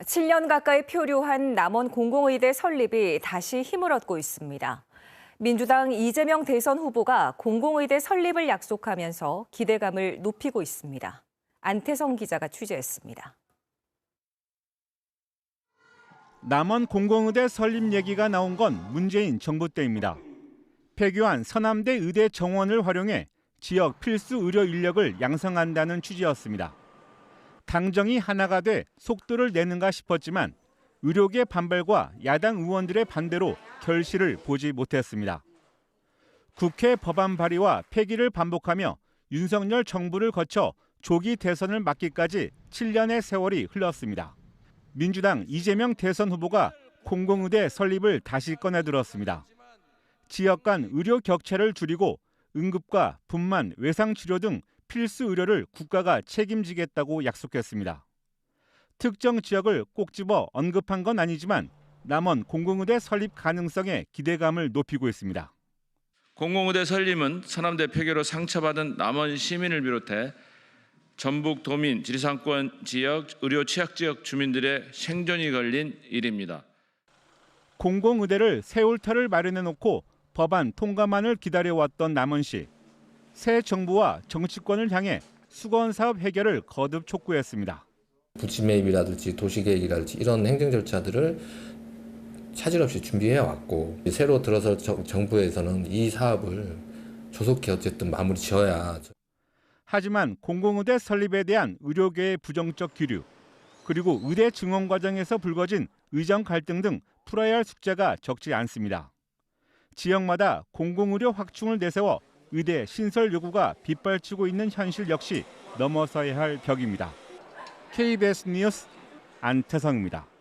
7년 가까이 표류한 남원 공공의대 설립이 다시 힘을 얻고 있습니다. 민주당 이재명 대선 후보가 공공의대 설립을 약속하면서 기대감을 높이고 있습니다. 안태성 기자가 취재했습니다. 남원 공공의대 설립 얘기가 나온 건 문재인 정부 때입니다. 폐교한 서남대 의대 정원을 활용해 지역 필수 의료 인력을 양성한다는 취지였습니다. 당정이 하나가 돼 속도를 내는가 싶었지만 의료계 반발과 야당 의원들의 반대로 결실을 보지 못했습니다. 국회 법안 발의와 폐기를 반복하며 윤석열 정부를 거쳐 조기 대선을 막기까지 7년의 세월이 흘렀습니다. 민주당 이재명 대선 후보가 공공의대 설립을 다시 꺼내들었습니다. 지역 간 의료 격차를 줄이고 응급과 분만, 외상치료 등 필수 의료를 국가가 책임지겠다고 약속했습니다. 특정 지역을 꼭 집어 언급한 건 아니지만 남원 공공의대 설립 가능성에 기대감을 높이고 있습니다. 공공의대 설립은 서남대 폐교로 상처받은 남원 시민을 비롯해 전북 도민 지리산권 지역 의료 취약 지역 주민들의 생존이 걸린 일입니다. 공공의대를 세울 터를 마련해 놓고 법안 통과만을 기다려왔던 남원시. 새 정부와 정치권을 향해 수건 사업 해결을 거듭 촉구했습니다. 부지 매입이라든지 도시계획이라든지 이런 행정 절차들을 차질 없이 준비해 왔고 새로 들어서 정- 정부에서는 이 사업을 조속히 어쨌든 마무리 지어야 하지만 공공의대 설립에 대한 의료계의 부정적 기류, 그리고 의대 증원 과정에서 불거진 의정 갈등 등 풀어야 할 숙제가 적지 않습니다. 지역마다 공공의료 확충을 내세워 의대 신설 요구가 빗발치고 있는 현실 역시 넘어서야 할 벽입니다. KBS 뉴스 안태성입니다.